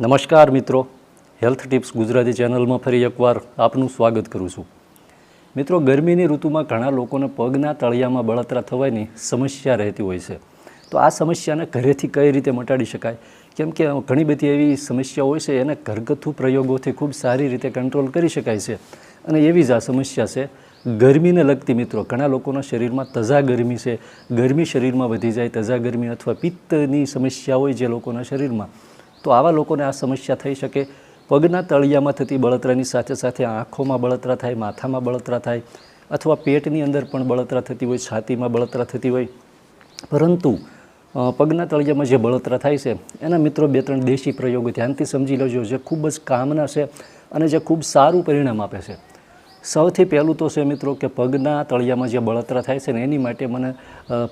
નમસ્કાર મિત્રો. Health tips Gujarati ચેનલમાં ફરી એકવાર આપનું સ્વાગત કરું છું. મિત્રો, ગરમીની ઋતુમાં ઘણા લોકોને પગના તળિયામાં બળતરા થવાની સમસ્યા રહેતી હોય છે. તો આ સમસ્યાને ઘરેથી કઈ રીતે મટાડી શકાય? કેમ કે ઘણી બધી એવી સમસ્યાઓ હોય છે, એને ઘરગથ્થુ પ્રયોગોથી ખૂબ સારી રીતે કંટ્રોલ કરી શકાય છે. અને એવી જ આ સમસ્યા છે, ગરમીને લગતી મિત્રો, ઘણા લોકોના શરીરમાં તજા ગરમી છે. ગરમી શરીરમાં વધી જાય, તજા ગરમી અથવા પિત્તની સમસ્યા હોય જે લોકોના શરીરમાં. તો આવા લોકોને આ સમસ્યા થઈ શકે. પગના તળિયામાં થતી બળતરાની સાથે સાથે આંખોમાં બળતરા થાય, માથામાં બળતરા થાય અથવા પેટની અંદર પણ બળતરા થતી હોય, છાતીમાં બળતરા થતી હોય. પરંતુ પગના તળિયામાં જે બળતરા થાય છે, એના મિત્રો બે ત્રણ દેશી પ્રયોગો ધ્યાનથી સમજી લેજો. જે ખૂબ જ કામના છે અને જે ખૂબ સારું પરિણામ આપે છે. સૌથી પહેલું તો છે મિત્રો કે પગના તળિયામાં જે બળતરા થાય છે ને એની માટે મને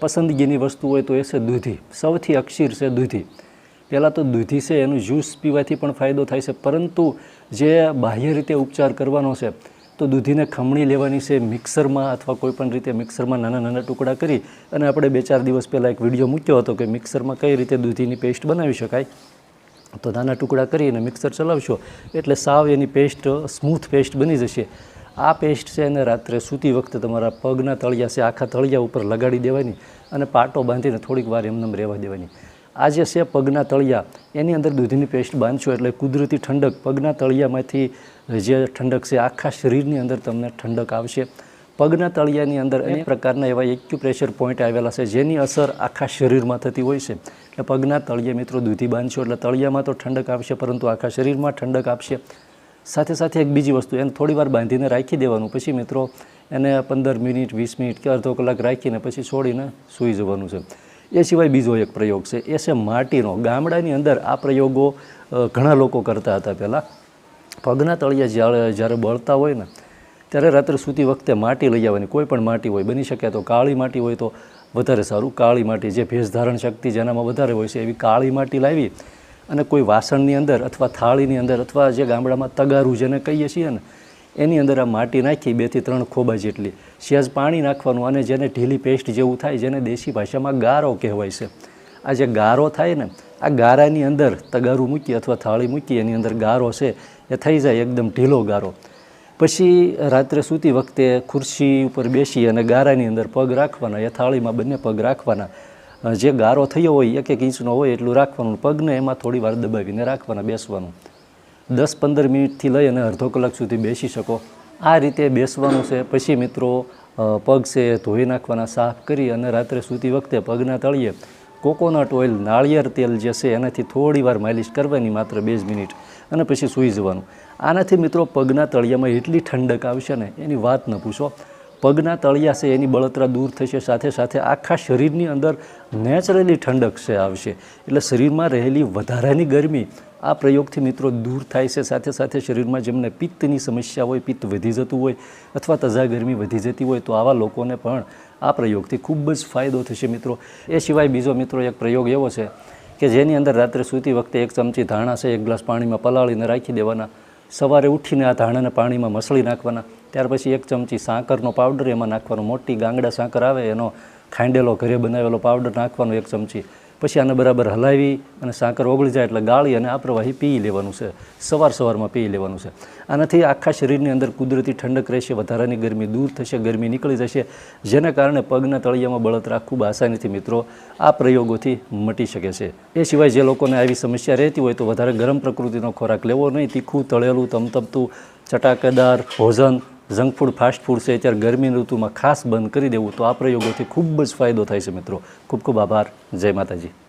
પસંદગીની વસ્તુ હોય તો એ છે દૂધી. સૌથી અક્ષીર છે દૂધી. પહેલાં તો દૂધી છે, એનું જ્યુસ પીવાથી પણ ફાયદો થાય છે. પરંતુ જે બાહ્ય રીતે ઉપચાર કરવાનો છે, તો દૂધીને ખમણી લેવાની છે મિક્સરમાં અથવા કોઈપણ રીતે મિક્સરમાં નાના નાના ટુકડા કરી અને આપણે બે ચાર દિવસ પહેલાં એક વીડિયો મૂક્યો હતો કે મિક્સરમાં કઈ રીતે દૂધીની પેસ્ટ બનાવી શકાય. તો નાના ટુકડા કરીને મિક્સર ચલાવશો, એટલે સાવ એની પેસ્ટ, સ્મૂથ પેસ્ટ બની જશે. આ પેસ્ટ છે એને રાત્રે સૂતી વખતે તમારા પગના તળિયા છે, આખા તળિયા ઉપર લગાડી દેવાની અને પાટો બાંધીને થોડીક વાર એમને રહેવા દેવાની. આ જે છે પગના તળિયા. એની અંદર દૂધની પેસ્ટ બાંધશો એટલે કુદરતી ઠંડક પગના તળિયામાંથી જે ઠંડક છે આખા શરીરની અંદર તમને ઠંડક આવશે. પગના તળિયાની અંદર અનેક પ્રકારના એવા એક્યુપ્રેશર પોઈન્ટ આવેલા છે જેની અસર આખા શરીરમાં થતી હોય છે. એટલે પગના તળિયે મિત્રો દૂધી બાંધશો એટલે તળિયામાં તો ઠંડક આવશે પરંતુ આખા શરીરમાં ઠંડક આપશે. સાથે સાથે એક બીજી વસ્તુ એને થોડી વાર બાંધીને રાખી દેવાનું. પછી મિત્રો એને પંદર મિનિટ વીસ મિનિટ કે અડધો કલાક રાખીને પછી છોડીને સૂઈ જવાનું છે. એ સિવાય બીજો એક પ્રયોગ છે, એ છે માટીનો. ગામડાની અંદર આ પ્રયોગો ઘણા લોકો કરતા હતા પહેલાં. પગના તળિયા જ્યારે જ્યારે બળતા હોય ને, ત્યારે રાત્રે સૂતી વખતે માટી લઈ આવવાની. કોઈ પણ માટી હોય, બની શકે તો કાળી માટી હોય તો વધારે સારું. કાળી માટી જે ભેજ ધારણ શક્તિ જેનામાં વધારે હોય છે, એવી કાળી માટી લાવી અને કોઈ વાસણની અંદર અથવા થાળીની અંદર અથવા જે ગામડામાં તગારું જેને કહીએ છીએ ને એની અંદર આ માટી નાખી બેથી ત્રણ ખોબા જેટલી. સહેજ પાણી નાખવાનું અને જેને ઢીલી પેસ્ટ જેવું થાય જેને દેશી ભાષામાં ગારો કહેવાય છે. આ જે ગારો થાય ને, આ ગારાની અંદર તગારું મૂકી અથવા થાળી મૂકી એની અંદર ગારો છે, એ થઈ જાય એકદમ ઢીલો ગારો. પછી રાત્રે સૂતી વખતે ખુરશી ઉપર બેસી અને ગારાની અંદર પગ રાખવાના, એ થાળીમાં બંને પગ રાખવાના. જે ગારો થયો હોય, એક એક ઇંચનો હોય એટલું રાખવાનું. પગને એમાં થોડી વાર દબાવીને રાખવાના, બેસવાનું. દસ પંદર મિનિટથી લઈ અને અડધો કલાક સુધી બેસી શકો. આ રીતે બેસવાનું છે. પછી મિત્રો પગ છે ધોઈ નાખવાના, સાફ કરી અને રાત્રે સૂતી વખતે પગના તળિયે કોકોનટ ઓઇલ, નાળિયેર તેલ જે છે એનાથી થોડી વાર માલિશ કરવાની માત્ર બે જ મિનિટ અને પછી સૂઈ જવાનું. આનાથી મિત્રો પગના તળિયામાં એટલી ઠંડક આવશે ને, એની વાત ન પૂછો. પગના તળિયા છે એની બળતરા દૂર થશે. સાથે સાથે આખા શરીરની અંદર નેચરલી ઠંડક છે, આવશે. એટલે શરીરમાં રહેલી વધારાની ગરમી આ પ્રયોગથી મિત્રો દૂર થાય છે. સાથે સાથે શરીરમાં જેમને પિત્તની સમસ્યા હોય, પિત્ત વધી જતું હોય અથવા તજા ગરમી વધી જતી હોય, તો આવા લોકોને પણ આ પ્રયોગથી ખૂબ જ ફાયદો થશે મિત્રો. એ સિવાય બીજો મિત્રો એક પ્રયોગ એવો છે કે જેની અંદર રાત્રે સૂતી વખતે એક ચમચી ધાણા છે, એક ગ્લાસ પાણીમાં પલાળીને રાખી દેવાના. સવારે ઉઠીને આ ધાણાને પાણીમાં મસળી નાખવાના. ત્યાર પછી એક ચમચી સાકરનો પાવડર, એમાં નાખવાનો મોટી ગાંગડા સાકર આવે, એનો ખાંડેલો ઘરે બનાવેલો પાવડર નાખવાનો એક ચમચી પછી આને બરાબર હલાવી અને સાકર ઓગળી જાય એટલે ગાળી અને આ પ્રવાહી પી લેવાનું છે. સવાર સવારમાં પી લેવાનું છે. આનાથી આખા શરીરની અંદર કુદરતી ઠંડક રહેશે, વધારાની ગરમી દૂર થશે, ગરમી નીકળી જશે, જેના કારણે પગના તળિયામાં બળતરા ખૂબ આસાનીથી મિત્રો આ પ્રયોગોથી મટી શકે છે. એ સિવાય જે લોકોને આવી સમસ્યા રહેતી હોય તો વધારે ગરમ પ્રકૃતિનો ખોરાક લેવો નહીં. તીખું, તળેલું, તમતમતું, ચટાકેદાર, ભોજન જંક ફૂડ, ફાસ્ટ ફૂડ છે, અત્યારે ગરમીની ઋતુમાં ખાસ બંધ કરી દેવું તો આ પ્રયોગોથી ખૂબ જ ફાયદો થાય છે મિત્રો. ખૂબ ખૂબ આભાર. જય માતાજી.